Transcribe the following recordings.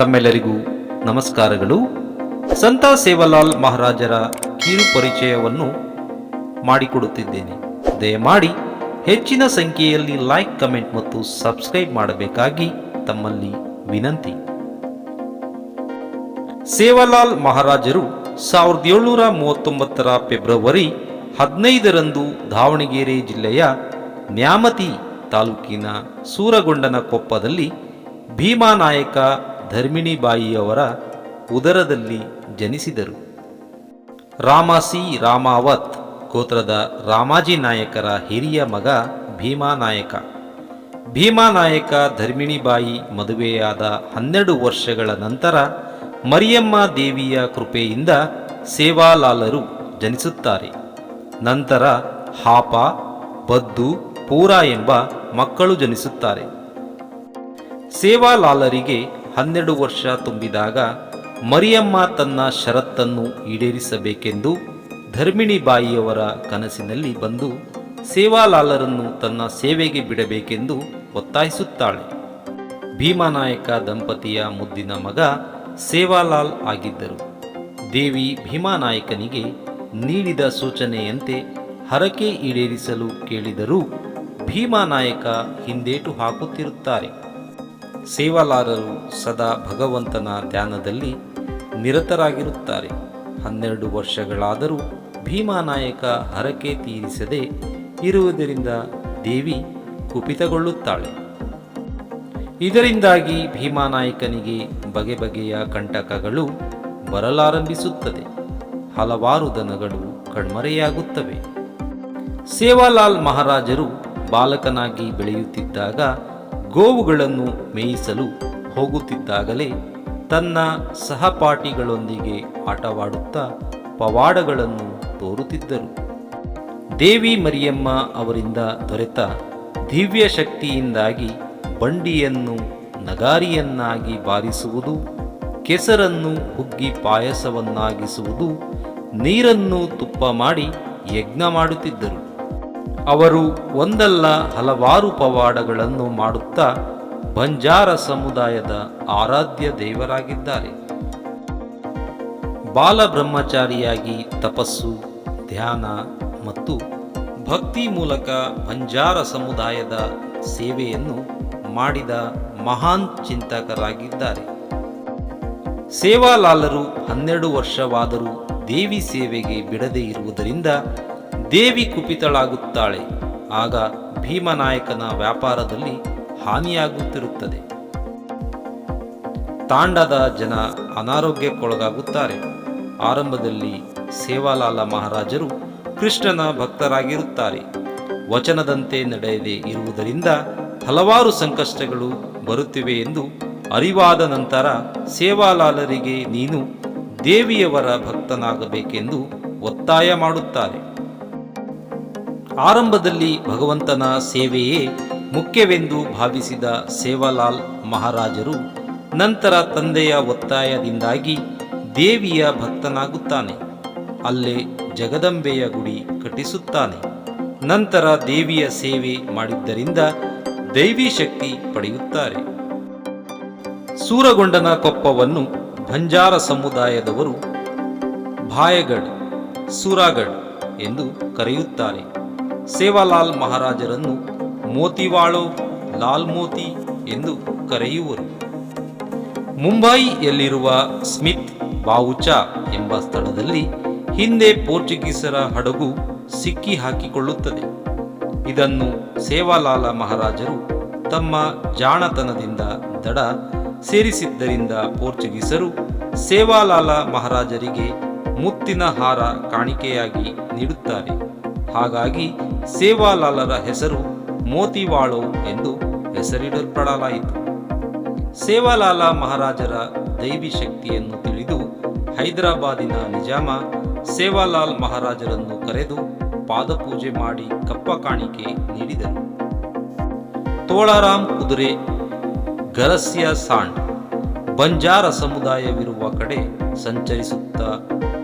ತಮ್ಮೆಲ್ಲರಿಗೂ ನಮಸ್ಕಾರಗಳು. ಸಂತ ಸೇವಲಾಲ್ ಮಹಾರಾಜರ ಕಿರು ಪರಿಚಯವನ್ನು ಮಾಡಿಕೊಡುತ್ತಿದ್ದೇನೆ. ದಯಮಾಡಿ ಹೆಚ್ಚಿನ ಸಂಖ್ಯೆಯಲ್ಲಿ ಲೈಕ್ ಕಮೆಂಟ್ ಮತ್ತು ಸಬ್ಸ್ಕ್ರೈಬ್ ಮಾಡಬೇಕಾಗಿ ತಮ್ಮಲ್ಲಿ ವಿನಂತಿ. ಸೇವಾಲಾಲ್ ಮಹಾರಾಜರು ಸಾವಿರದ ಏಳ್ನೂರ ಮೂವತ್ತೊಂಬತ್ತರ ಫೆಬ್ರವರಿ ಹದಿನೈದರಂದು ದಾವಣಗೆರೆ ಜಿಲ್ಲೆಯ ನ್ಯಾಮತಿ ತಾಲೂಕಿನ ಸೂರಗೊಂಡನ ಕೊಪ್ಪದಲ್ಲಿ ಭೀಮಾನಾಯಕ ಧರ್ಮಿಣಿಬಾಯಿಯವರ ಉದರದಲ್ಲಿ ಜನಿಸಿದರು. ರಾಮಾಸಿ ರಾಮಾವತ್, ಗೋತ್ರದ ರಾಮಾಜಿ ನಾಯಕರ ಹಿರಿಯ ಮಗ ಭೀಮಾನಾಯಕ ಭೀಮಾನಾಯಕ ಧರ್ಮಿಣಿಬಾಯಿ ಮದುವೆಯಾದ ಹನ್ನೆರಡು ವರ್ಷಗಳ ನಂತರ ಮರಿಯಮ್ಮ ದೇವಿಯ ಕೃಪೆಯಿಂದ ಸೇವಾಲಾಲರು ಜನಿಸುತ್ತಾರೆ. ನಂತರ ಹಾಪ, ಬದ್ದು, ಪೂರ ಎಂಬ ಮಕ್ಕಳು ಜನಿಸುತ್ತಾರೆ. ಸೇವಾಲಾಲರಿಗೆ ಹನ್ನೆರಡು ವರ್ಷ ತುಂಬಿದಾಗ ಮರಿಯಮ್ಮ ತನ್ನ ಷರತ್ತನ್ನು ಈಡೇರಿಸಬೇಕೆಂದು ಧರ್ಮಿಣಿಬಾಯಿಯವರ ಕನಸಿನಲ್ಲಿ ಬಂದು ಸೇವಾಲಾಲರನ್ನು ತನ್ನ ಸೇವೆಗೆ ಬಿಡಬೇಕೆಂದು ಒತ್ತಾಯಿಸುತ್ತಾಳೆ. ಭೀಮಾನಾಯಕ ದಂಪತಿಯ ಮುದ್ದಿನ ಮಗ ಸೇವಾಲಾಲ್ ಆಗಿದ್ದರು. ದೇವಿ ಭೀಮಾನಾಯಕನಿಗೆ ನೀಡಿದ ಸೂಚನೆಯಂತೆ ಹರಕೆ ಈಡೇರಿಸಲು ಕೇಳಿದರೂ ಭೀಮಾನಾಯಕ ಹಿಂದೇಟು ಹಾಕುತ್ತಿರುತ್ತಾರೆ. ಸೇವಾಲಾರರು ಸದಾ ಭಗವಂತನ ಧ್ಯಾನದಲ್ಲಿ ನಿರತರಾಗಿರುತ್ತಾರೆ. ಹನ್ನೆರಡು ವರ್ಷಗಳಾದರೂ ಭೀಮಾನಾಯಕ ಹರಕೆ ತೀರಿಸದೆ ಇರುವುದರಿಂದ ದೇವಿ ಕುಪಿತಗೊಳ್ಳುತ್ತಾಳೆ. ಇದರಿಂದಾಗಿ ಭೀಮಾನಾಯಕನಿಗೆ ಬಗೆ ಬಗೆಯ ಕಂಟಕಗಳು ಬರಲಾರಂಭಿಸುತ್ತದೆ. ಹಲವಾರು ದನಗಳು ಕಣ್ಮರೆಯಾಗುತ್ತವೆ. ಸೇವಾಲಾಲ್ ಮಹಾರಾಜರು ಬಾಲಕನಾಗಿ ಬೆಳೆಯುತ್ತಿದ್ದಾಗ ಗೋವುಗಳನ್ನು ಮೇಯಿಸಲು ಹೋಗುತ್ತಿದ್ದಾಗಲೇ ತನ್ನ ಸಹಪಾಠಿಗಳೊಂದಿಗೆ ಆಟವಾಡುತ್ತಾ ಪವಾಡಗಳನ್ನು ತೋರುತ್ತಿದ್ದರು. ದೇವಿ ಮರಿಯಮ್ಮ ಅವರಿಂದ ದೊರೆತ ದಿವ್ಯ ಶಕ್ತಿಯಿಂದಾಗಿ ಬಂಡಿಯನ್ನು ನಗಾರಿಯನ್ನಾಗಿ ಬಾರಿಸುವುದು, ಕೆಸರನ್ನು ಹುಗ್ಗಿ ಪಾಯಸವನ್ನಾಗಿಸುವುದು, ನೀರನ್ನು ತುಪ್ಪ ಮಾಡಿ ಯಜ್ಞ ಮಾಡುತ್ತಿದ್ದರು. ಅವರು ಒಂದಲ್ಲ ಹಲವಾರು ಪವಾಡಗಳನ್ನು ಮಾಡುತ್ತಾ ಬಂಜಾರ ಸಮುದಾಯದ ಆರಾಧ್ಯ ದೇವರಾಗಿದ್ದಾರೆ. ಬಾಲಬ್ರಹ್ಮಚಾರಿಯಾಗಿ ತಪಸ್ಸು, ಧ್ಯಾನ ಮತ್ತು ಭಕ್ತಿ ಮೂಲಕ ಬಂಜಾರ ಸಮುದಾಯದ ಸೇವೆಯನ್ನು ಮಾಡಿದ ಮಹಾನ್ ಚಿಂತಕರಾಗಿದ್ದಾರೆ. ಸೇವಾಲಾಲರು ಹನ್ನೆರಡು ವರ್ಷವಾದರೂ ದೇವಿ ಸೇವೆಗೆ ಬಿಡದೇ ಇರುವುದರಿಂದ ದೇವಿ ಕುಪಿತಳಾಗುತ್ತಾಳೆ. ಆಗ ಭೀಮನಾಯಕನ ವ್ಯಾಪಾರದಲ್ಲಿ ಹಾನಿಯಾಗುತ್ತಿರುತ್ತದೆ. ತಾಂಡದ ಜನ ಅನಾರೋಗ್ಯಕ್ಕೊಳಗಾಗುತ್ತಾರೆ. ಆರಂಭದಲ್ಲಿ ಸೇವಾಲಾಲ ಮಹಾರಾಜರು ಕೃಷ್ಣನ ಭಕ್ತರಾಗಿರುತ್ತಾರೆ. ವಚನದಂತೆ ನಡೆಯದೆ ಇರುವುದರಿಂದ ಹಲವಾರು ಸಂಕಷ್ಟಗಳು ಬರುತ್ತಿವೆ ಎಂದು ಅರಿವಾದ ನಂತರ ಸೇವಾಲಾಲರಿಗೆ ನೀನು ದೇವಿಯವರ ಭಕ್ತನಾಗಬೇಕೆಂದು ಒತ್ತಾಯ ಮಾಡುತ್ತಾರೆ. ಆರಂಭದಲ್ಲಿ ಭಗವಂತನ ಸೇವೆಯೇ ಮುಖ್ಯವೆಂದು ಭಾವಿಸಿದ ಸೇವಾಲಾಲ್ ಮಹಾರಾಜರು ನಂತರ ತಂದೆಯ ಒತ್ತಾಯದಿಂದಾಗಿ ದೇವಿಯ ಭಕ್ತನಾಗುತ್ತಾನೆ. ಅಲ್ಲೇ ಜಗದಂಬೆಯ ಗುಡಿ ಕಟ್ಟಿಸುತ್ತಾನೆ. ನಂತರ ದೇವಿಯ ಸೇವೆ ಮಾಡಿದ್ದರಿಂದ ದೈವಿ ಶಕ್ತಿ ಪಡೆಯುತ್ತಾರೆ. ಸೂರಗೊಂಡನ ಕೊಪ್ಪವನ್ನು ಬಂಜಾರ ಸಮುದಾಯದವರು ಭಾಯಗಡ್, ಸೂರಾಗಡ್ ಎಂದು ಕರೆಯುತ್ತಾರೆ. ಸೇವಾಲಾಲ್ ಮಹಾರಾಜರನ್ನು ಮೋತಿವಾಳು ಲಾಲ್ ಮೋತಿ ಎಂದು ಕರೆಯುವರು. ಮುಂಬಯಿಯಲ್ಲಿರುವ ಸ್ಮಿತ್ ಬಾವುಚಾ ಎಂಬ ಸ್ಥಳದಲ್ಲಿ ಹಿಂದೆ ಪೋರ್ಚುಗೀಸರ ಹಡಗು ಸಿಕ್ಕಿ ಹಾಕಿಕೊಳ್ಳುತ್ತದೆ. ಇದನ್ನು ಸೇವಾಲಾಲ ಮಹಾರಾಜರು ತಮ್ಮ ಜಾಣತನದಿಂದ ದಡ ಸೇರಿಸಿದ್ದರಿಂದ ಪೋರ್ಚುಗೀಸರು ಸೇವಾಲಾಲ ಮಹಾರಾಜರಿಗೆ ಮುತ್ತಿನ ಹಾರ ಕಾಣಿಕೆಯಾಗಿ ನೀಡುತ್ತಾರೆ. ಹಾಗಾಗಿ ಸೇವಾಲಾಲರ ಹೆಸರು ಮೋತಿವಾಳು ಎಂದು ಹೆಸರಿಡಲ್ಪಡಲಾಯಿತು. ಸೇವಾಲಾಲ ಮಹಾರಾಜರ ದೈವಿ ಶಕ್ತಿಯನ್ನು ತಿಳಿದು ಹೈದರಾಬಾದಿನ ನಿಜಾಮ ಸೇವಾಲಾಲ್ ಮಹಾರಾಜರನ್ನು ಕರೆದು ಪಾದಪೂಜೆ ಮಾಡಿ ಕಪ್ಪ ಕಾಣಿಕೆ ನೀಡಿದರು. ತೋಳಾರಾಮ್ ಕುದುರೆ, ಗರಸ್ಯ ಸಾಂಡ್ ಬಂಜಾರ ಸಮುದಾಯವಿರುವ ಕಡೆ ಸಂಚರಿಸುತ್ತಾ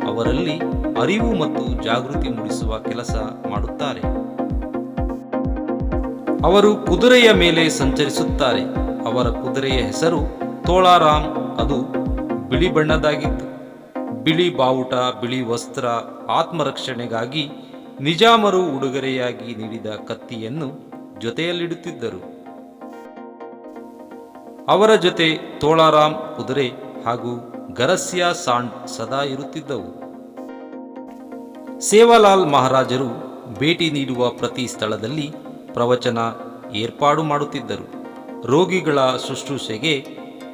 ಅವರಲ್ಲಿ ಅರಿವು ಮತ್ತು ಜಾಗೃತಿ ಮೂಡಿಸುವ ಕೆಲಸ ಮಾಡುತ್ತಾರೆ. ಅವರು ಕುದುರೆಯ ಮೇಲೆ ಸಂಚರಿಸುತ್ತಾರೆ. ಅವರ ಕುದುರೆಯ ಹೆಸರು ತೋಳಾರಾಮ್. ಅದು ಬಿಳಿ ಬಣ್ಣದಾಗಿತ್ತು. ಬಿಳಿ ಬಾವುಟ, ಬಿಳಿ ವಸ್ತ್ರ, ಆತ್ಮರಕ್ಷಣೆಗಾಗಿ ನಿಜಾಮರು ಉಡುಗೊರೆಯಾಗಿ ನೀಡಿದ ಕತ್ತಿಯನ್ನು ಜೊತೆಯಲ್ಲಿಡುತ್ತಿದ್ದರು. ಅವರ ಜೊತೆ ತೋಳಾರಾಮ್ ಕುದುರೆ ಹಾಗೂ ಗರಸ್ಯ ಸಾಂಡ್ ಸದಾ ಇರುತ್ತಿದ್ದವು. ಸೇವಾಲಾಲ್ ಮಹಾರಾಜರು ಭೇಟಿ ನೀಡುವ ಪ್ರತಿ ಸ್ಥಳದಲ್ಲಿ ಪ್ರವಚನ ಏರ್ಪಾಡು ಮಾಡುತ್ತಿದ್ದರು. ರೋಗಿಗಳ ಶುಶ್ರೂಷೆಗೆ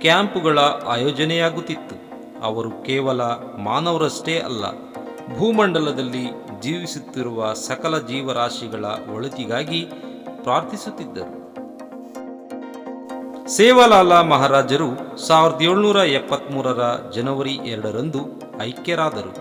ಕ್ಯಾಂಪುಗಳ ಆಯೋಜನೆಯಾಗುತ್ತಿತ್ತು. ಅವರು ಕೇವಲ ಮಾನವರಷ್ಟೇ ಅಲ್ಲ, ಭೂಮಂಡಲದಲ್ಲಿ ಜೀವಿಸುತ್ತಿರುವ ಸಕಲ ಜೀವರಾಶಿಗಳ ಒಳಿತಿಗಾಗಿ ಪ್ರಾರ್ಥಿಸುತ್ತಿದ್ದರು. ಸೇವಾಲಾಲ ಮಹಾರಾಜರು ಸಾವಿರದ ಏಳ್ನೂರ ಎಪ್ಪತ್ತ್ಮೂರರ ಜನವರಿ ಎರಡರಂದು ಐಕ್ಯರಾದರು.